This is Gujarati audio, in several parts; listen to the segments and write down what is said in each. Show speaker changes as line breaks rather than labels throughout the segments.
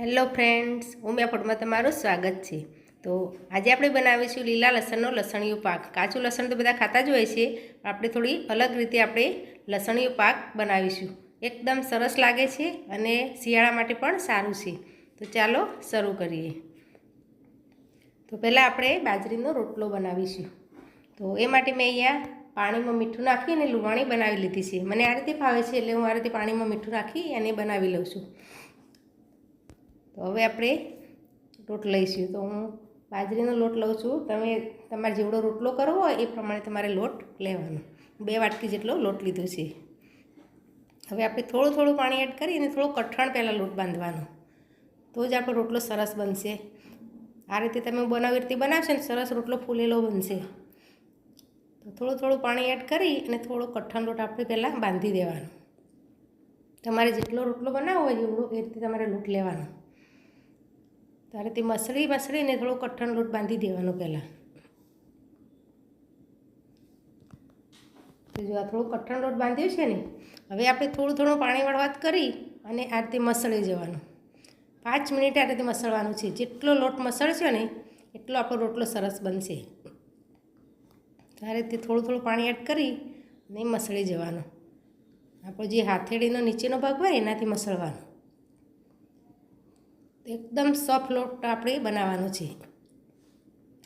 હેલો ફ્રેન્ડ્સ ઉમિયા ફૂડમાં તમારું સ્વાગત છે. તો આજે આપણે બનાવીશું લીલા લસણનો લસણીયું પાક. કાચું લસણ તો બધા ખાતા જ હોય છે આપણે થોડી અલગ રીતે આપણે લસણીયું પાક બનાવીશું. એકદમ સરસ લાગે છે અને શિયાળા માટે પણ સારું છે. તો ચાલો શરૂ કરીએ. તો પહેલાં આપણે બાજરીનો રોટલો બનાવીશું. તો એ માટે મેં અહીંયા પાણીમાં મીઠું નાખી અને લુવાણી બનાવી લીધી છે. મને આ રીતે ફાવે છે એટલે હું આ રીતે પાણીમાં મીઠું નાખી અને બનાવી લઉં છું. તો હવે આપણે લોટ લઈશું. તો હું બાજરીનો લોટ લઉં છું. તમે તમારે જેવડો રોટલો કરવો હોય એ પ્રમાણે તમારે લોટ લેવાનો. બે વાટકી જેટલો લોટ લીધો છે. હવે આપણે થોડું થોડું પાણી એડ કરી અને થોડું કઠણ પહેલાં લોટ બાંધવાનો. તો જ આપણો રોટલો સરસ બનશે. આ રીતે તમે બનાવી રીતે બનાવશો ને સરસ રોટલો ફૂલેલો બનશે. તો થોડું થોડું પાણી એડ કરી અને થોડો કઠણ લોટ આપણે પહેલાં બાંધી દેવાનો. તમારે જેટલો રોટલો બનાવવો હોય એવડો એ રીતે તમારે લોટ લેવાનો. ત્યારે તે મસળી મસળીને થોડો કઠણ લોટ બાંધી દેવાનો પહેલાં. તો જો આ થોડો કઠણ લોટ બાંધ્યો છે ને, હવે આપણે થોડું થોડું પાણી વળવાત કરી અને આ રીતે મસળી જવાનું. પાંચ મિનિટ આ રીતે મસળવાનું છે. જેટલો લોટ મસળશો ને, એટલો આપણો રોટલો સરસ બનશે. આ રીતે થોડું થોડું પાણી એડ કરી અને મસળી જવાનું. આપણો જે હાથેળીનો નીચેનો ભાગ હોય એનાથી મસળવાનો. એકદમ સોફ્ટ લોટ આપણે બનાવવાનો છે.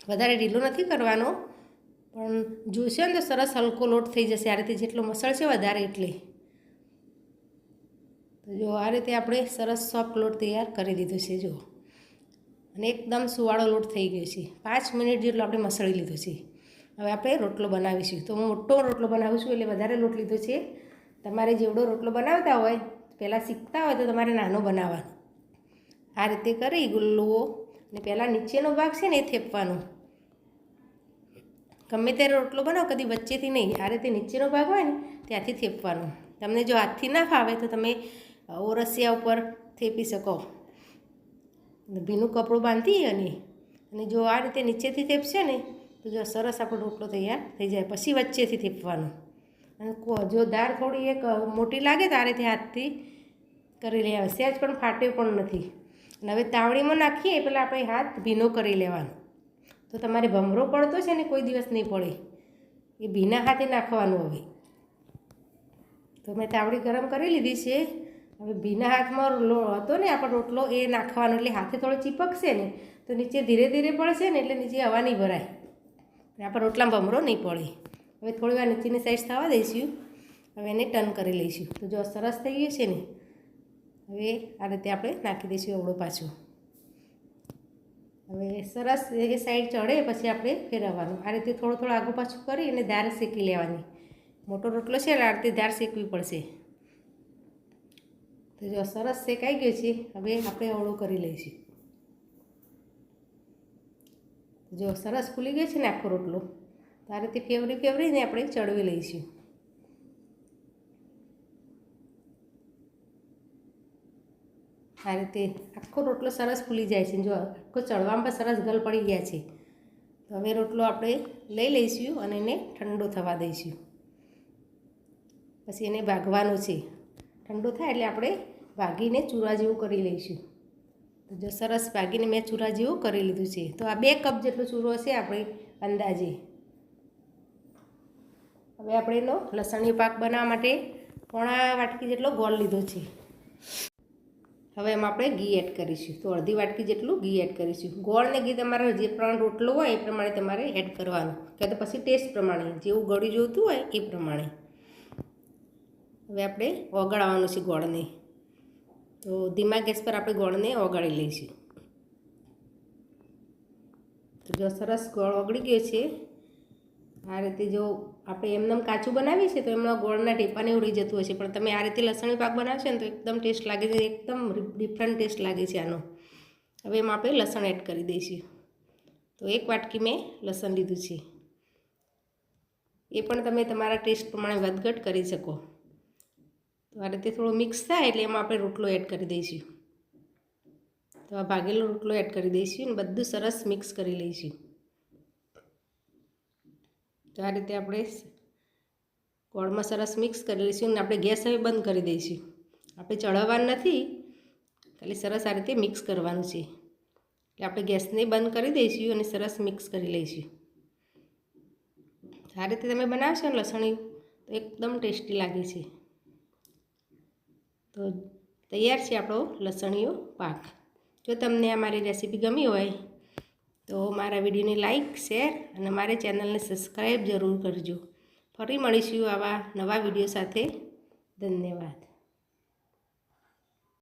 વધારે ઢીલો નથી કરવાનો, પણ જોશે ને તો સરસ હલકો લોટ થઈ જશે. આ રીતે જેટલો મસળશે વધારે એટલે. તો જો આ રીતે આપણે સરસ સોફ્ટ લોટ તૈયાર કરી દીધો છે, જો. અને એકદમ સુવાળો લોટ થઈ ગયો છે. પાંચ મિનિટ જેટલો આપણે મસળી લીધો છે. હવે આપણે રોટલો બનાવીશું. તો હું મોટો રોટલો બનાવું છું એટલે વધારે લોટ લીધો છે. તમારે જેવડો રોટલો બનાવતા હોય, પહેલાં શીખતા હોય તો તમારે નાનો બનાવવાનો. આ રીતે કરી ગુલ્લુઓ. અને પહેલાં નીચેનો ભાગ છે ને એ થેપવાનો. ગમે ત્યારે રોટલો બનાવો, કદી વચ્ચેથી નહીં. આ રીતે નીચેનો ભાગ હોય ને, ત્યાંથી થેપવાનો. તમને જો હાથથી ના ફાવે તો તમે ઓરસિયા ઉપર થેપી શકો. ભીનું કપડું બાંધી અને અને જો આ રીતે નીચેથી થેપશે ને, તો જો સરસ આપણો રોટલો તૈયાર થઈ જાય. પછી વચ્ચેથી થેપવાનો. અને જો દાળ થોડી એક મોટી લાગે તો આ રીતે હાથથી કરી લેવા સહેજ પણ ફાટે પણ નથી. અને હવે તાવડીમાં નાખીએ, પહેલાં આપણે હાથ ભીનો કરી લેવાનો. તો તમારે ભમરો પડતો છે ને કોઈ દિવસ નહીં પડે. એ ભીના હાથે નાખવાનું હવે. તો મેં તાવડી ગરમ કરી લીધી છે. હવે ભીના હાથમાં લો હતો ને આપણો રોટલો, એ નાખવાનો, એટલે હાથે થોડો ચીપકશે ને, તો નીચે ધીરે ધીરે પડશે ને, એટલે નીચે હવા નહીં ભરાય. આપણે રોટલામાં ભમરો નહીં પડે. હવે થોડી વાર નીચેની સાઈઝ થવા દઈશું. હવે એને ટર્ન કરી લઈશું. તો જો સરસ થઈ ગયું છે ને હવે આ રીતે આપણે નાખી દઈશું અવળો પાછું. હવે સરસ એ સાઈડ ચડે પછી આપણે ફેરવવાનું. આ રીતે થોડું થોડું આગું પાછું કરી અને દાળ શેકી લેવાની. મોટો રોટલો છે એટલે આ રીતે દાળ શેકવી પડશે. તો જો સરસ શેકાઈ ગયો છે, હવે આપણે અવળો કરી લઈશું. જો સરસ ફૂલી ગયો છે ને આખો રોટલો, તો આ રીતે ફેવરી ફેવરીને આપણે ચડવી લઈશું. આ રીતે આખો રોટલો સરસ ફૂલી જાય છે. જો આખો ચડવામાં પણ સરસ ગલ પડી ગયા છે. તો હવે રોટલો આપણે લઈ લઈશું અને એને ઠંડો થવા દઈશું. પછી એને ભાગવાનો છે. ઠંડો થાય એટલે આપણે ભાગીને ચૂરા જેવું કરી લઈશું. તો જો સરસ ભાગીને મેં ચૂરા જેવું કરી લીધું છે. તો આ બે કપ જેટલો ચૂરો હશે આપણે અંદાજે. હવે આપણે એનો લસણની પાક બનાવવા માટે પોણા વાટકી જેટલો ગોળ લીધો છે. હવે એમાં આપણે ઘી એડ કરીશું. તો અડધી વાટકી જેટલું ઘી એડ કરીશું. ગોળ ને ઘી તમારે જે પ્રમાણે રોટલો હોય એ પ્રમાણે તમારે એડ કરવાનું. કે તો પછી ટેસ્ટ પ્રમાણે, જેવું ગળી જોઈતું હોય એ પ્રમાણે. હવે આપણે ઓગાળવાનું છે ગોળને. તો ધીમા ગેસ પર આપણે ગોળને ઓગાળી લઈશું. તો જો સરસ ગોળ ઓગળી ગયો છે, આ રીતે જો આપણે એમનેમ કાચું બનાવીએ છીએ તો એમના ગોળના ટીપાને ઉડી જતું હોય છે. પણ તમે આ રીતે લસણી પાક બનાવશો ને તો એકદમ ટેસ્ટ લાગે છે, એકદમ ડિફરન્ટ ટેસ્ટ લાગે છે આનો. હવે એમાં આપણે લસણ એડ કરી દઈશું. તો એક વાટકી મેં લસણ લીધું છે. એ પણ તમે તમારા ટેસ્ટ પ્રમાણે વધઘટ કરી શકો. તો આ રીતે થોડું મિક્સ થાય એટલે એમાં આપણે રોટલો એડ કરી દઈશું. તો આ ભાગેલો રોટલો એડ કરી દઈશું અને બધું સરસ મિક્સ કરી લઈશું. તો આ રીતે આપણે ગોળમાં સરસ મિક્સ કરી લઈશું અને આપણે ગેસ હવે બંધ કરી દઈશું. આપણે ચડાવવાનું નથી, ખાલી સરસ આ રીતે મિક્સ કરવાનું છે. એટલે આપણે ગેસને બંધ કરી દઈશું અને સરસ મિક્સ કરી લઈશું. આ રીતે તમે બનાવશો ને લસણી, તો એકદમ ટેસ્ટી લાગે છે. તો તૈયાર છે આપણો લસણીયો પાક. જો તમને આ મારી રેસીપી ગમી હોય તો મારા વિડીયોને લાઇક શેર અને મારી ચેનલને સબસ્ક્રાઈબ જરૂર કરજો. ફરી મળીશું આવા નવા વીડિયો સાથે. ધન્યવાદ.